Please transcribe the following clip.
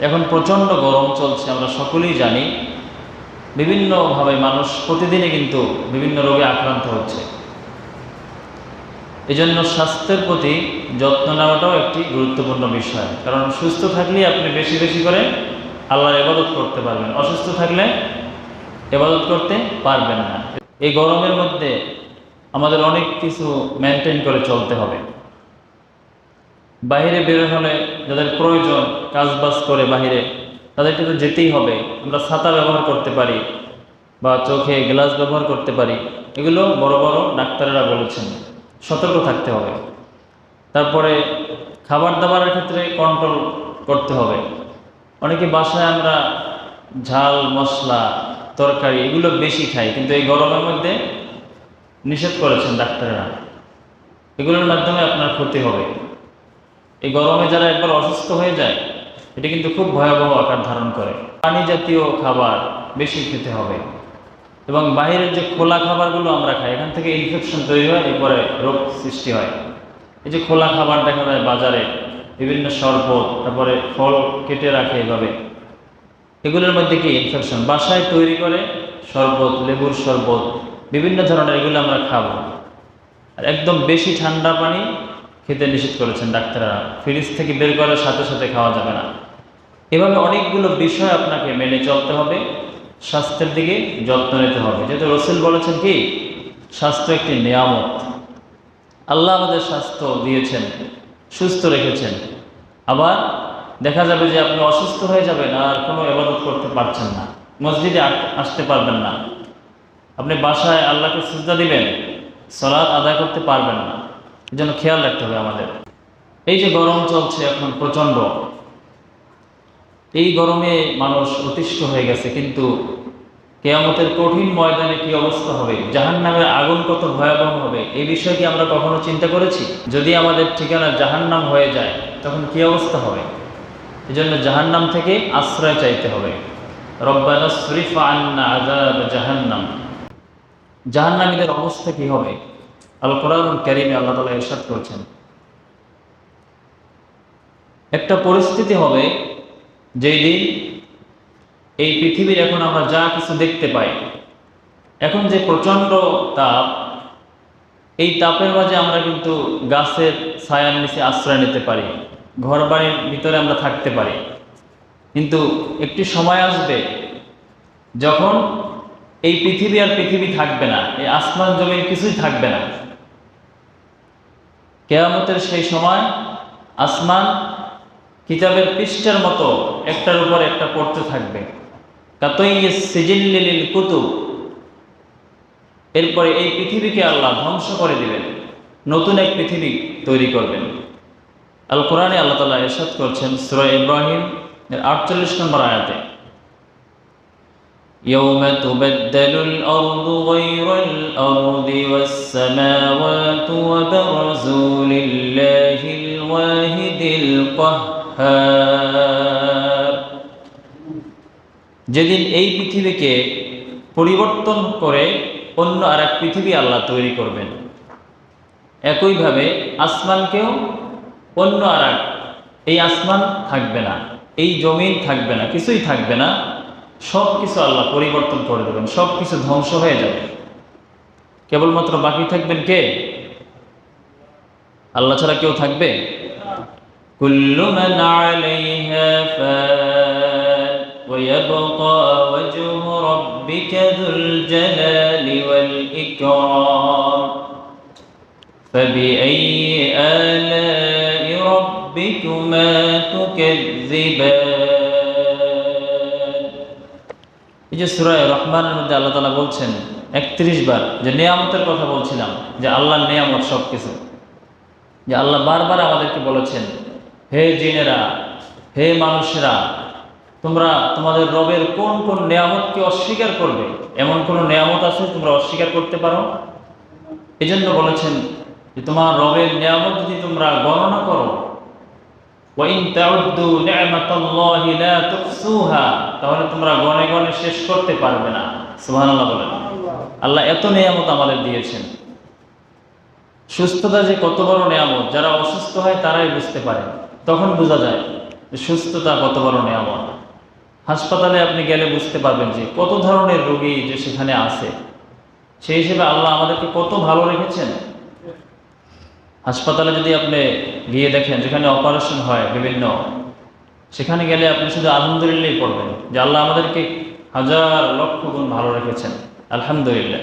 এখন প্রচণ্ড গরম চলছে, আমরা সকলেই জানি। বিভিন্নভাবে মানুষ প্রতিদিনই কিন্তু বিভিন্ন রোগে আক্রান্ত হচ্ছে। এজন্য স্বাস্থ্যের প্রতি যত্ন নেওয়াটাও একটি গুরুত্বপূর্ণ বিষয়। কারণ সুস্থ থাকলেই আপনি বেশি বেশি করে আল্লাহর এবাদত করতে পারবেন, অসুস্থ থাকলে এবাদত করতে পারবেন না। এই গরমের মধ্যে আমাদের অনেক কিছু মেনটেন করে চলতে হবে। বাইরে বের হলে যাদের প্রয়োজন কাজবাজ করে বাইরে তাদেরকে তো যেতেই হবে। আমরা ছাতা ব্যবহার করতে পারি বা চোখে গ্লাস ব্যবহার করতে পারি। এগুলো বড় বড় ডাক্তারেরা বলেছেন। সতর্ক থাকতে হবে। তারপরে খাবার দাবারের ক্ষেত্রে কন্ট্রোল করতে হবে। অনেকে বাসায় আমরা ঝাল, মশলা, তরকারি এগুলো বেশি খাই, কিন্তু এই গরমের মধ্যে নিষেধ করেছেন ডাক্তারেরা। এগুলোর মাধ্যমে আপনার ক্ষতি হবে। এই গরমে যারা একবার অসুস্থ হয়ে যায়, এটা কিন্তু খুব ভয়াবহ আকার ধারণ করে। পানি জাতীয় খাবার বেশি খেতে হবে। এবং বাইরের যে খোলা খাবারগুলো আমরা খাই, এখান থেকে ইনফেকশন তৈরি হয়, এরপরে রোগ সৃষ্টি হয়। এই যে খোলা খাবার দেখা যায় বাজারে, বিভিন্ন শরবত তারপরে ফল কেটে রাখে এভাবে। এগুলোর মধ্যে কি ইনফেকশন বাসায় তৈরি করে শরবত, লেবুর শরবত, বিভিন্ন ধরনের এগুলো আমরা খাব। আর একদম বেশি ঠান্ডা পানি খেতে নিষেধ করেছেন ডাক্তাররা। ফ্রিজ থেকে বের করার সাথে সাথে খাওয়া যাবে না। এভাবে অনেকগুলো বিষয় আপনাকে মেনে চলতে হবে, স্বাস্থ্যের দিকে যত্ন নিতে হবে। যেহেতু রসুল বলেছেন কি, স্বাস্থ্য একটি নিয়ামত। আল্লাহ আমাদের স্বাস্থ্য দিয়েছেন, সুস্থ রেখেছেন। আবার দেখা যাবে যে আপনি অসুস্থ হয়ে যাবেন, আর কোনো এবাদত করতে পারছেন না। মসজিদে আসতে পারবেন না। আপনি বাসায় আল্লাহকে সুজদা দিবেন, সলাৎ আদায় করতে পারবেন না। জন্য খেয়াল রাখতে হবে আমাদের। এই যে গরম চলছে এখন প্রচণ্ড, এই গরমে মানুষ অতিষ্ঠ হয়ে গেছে, কিন্তু কেয়ামতের কঠিন ময়দানে কি অবস্থা হবে? জাহান নামের আগুন কত ভয়াবহ হবে? এই বিষয়ে কি আমরা কখনো চিন্তা করেছি? যদি আমাদের ঠিকানা জাহান্নাম হয়ে যায়, তখন কি অবস্থা হবে? এই জন্য জাহান্নাম থেকে আশ্রয় চাইতে হবে। রব্বানা শরীফ আন্না আজাব জাহান্নাম। জাহান্নামীদের অবস্থা কি হবে? আল কোরআন ক্যারিমে আল্লাহ করছেন। একটা পরিস্থিতি হবে যেই দিন এই পৃথিবীর এখন আমরা যা কিছু দেখতে পাই, এখন যে প্রচণ্ড তাপ, এই তাপের মাঝে আমরা কিন্তু গাছের ছায়ার নিচে আশ্রয় নিতে পারি ঘর বাড়ির ভিতরে আমরা থাকতে পারি। কিন্তু একটি সময় আসবে যখন এই পৃথিবী আর পৃথিবী থাকবে না, এই আসমান জমিন কিছুই থাকবে না। কেয়ামতের সেই সময় আসমান কিতাবের পৃষ্ঠার মতো একটার উপর একটা পড়তে থাকবে। কাতই সিজিল্লিল কুতুব। এরপরে এই পৃথিবীকে আল্লাহ ধ্বংস করে দিবেন, নতুন এক পৃথিবী তৈরি করবেন। আল কোরআনে আল্লাহ তালা এরশাদ করছেন, সুরা ইব্রাহিম এর আটচল্লিশ নম্বর আয়াতে। يوم تبدل الأرض غير الأرض والسماوات وبرزوا لله الواحد القهار যেদিন এই পৃথিবীকে পরিবর্তন করে অন্য আর এক পৃথিবী আল্লাহ তৈরি করবেন একইভাবে আসমানকেও অন্য আর এক এই আসমান থাকবে না এই জমিন থাকবে না কিছুই থাকবে না সব কিছু আল্লাহ পরিবর্তন করে দেবেন সব কিছু ধ্বংস হয়ে যাবে কেবলমাত্র বাকি থাকবেন কে আল্লাহ ছাড়া কেউ থাকবে কুল্লু মান আলাইহা ফান ويبقى وجه ربك ذو الجلال والإكرام فبأي آلاء ربكما تكذبان এই যে সুরায় রহমানের মধ্যে আল্লাহ তালা বলছেন, একত্রিশ বার যে নেয়ামতের কথা বলছিলাম, যে আল্লাহর নেয়ামত সব কিছু যে আল্লাহ বারবার আমাদেরকে বলেছেন, হে জিনেরা, হে মানুষেরা, তোমরা তোমাদের রবের কোন কোন নেয়ামতকে অস্বীকার করবে? এমন কোন নেয়ামত আছে তোমরা অস্বীকার করতে পারো? এই জন্য বলেছেন যে তোমার রবের নিয়ামত যদি তোমরা গণনা করো তাহলে তোমরা গনে গনে শেষ করতে পারবে না। আল্লাহ এত নিয়ামত আমাদের দিয়েছেন। সুস্থতা যে কত বড় নিয়ামত, যারা অসুস্থ হয় তারাই বুঝতে পারে। তখন বোঝা যায় সুস্থতা কত বড় নেয়ামত। হাসপাতালে আপনি গেলে বুঝতে পারবেন যে কত ধরনের রোগী যে সেখানে আছে। সেই হিসেবে আল্লাহ আমাদেরকে কত ভালো রেখেছেন। হাসপাতালে যদি আপনি গিয়ে দেখেন যেখানে অপারেশন হয় বিভিন্ন, সেখানে গেলে আপনি শুধু আলহামদুলিল্লাহ পড়বেন যে আল্লাহ আমাদেরকে হাজার লক্ষ গুণ ভালো রেখেছেন। আলহামদুলিল্লাহ।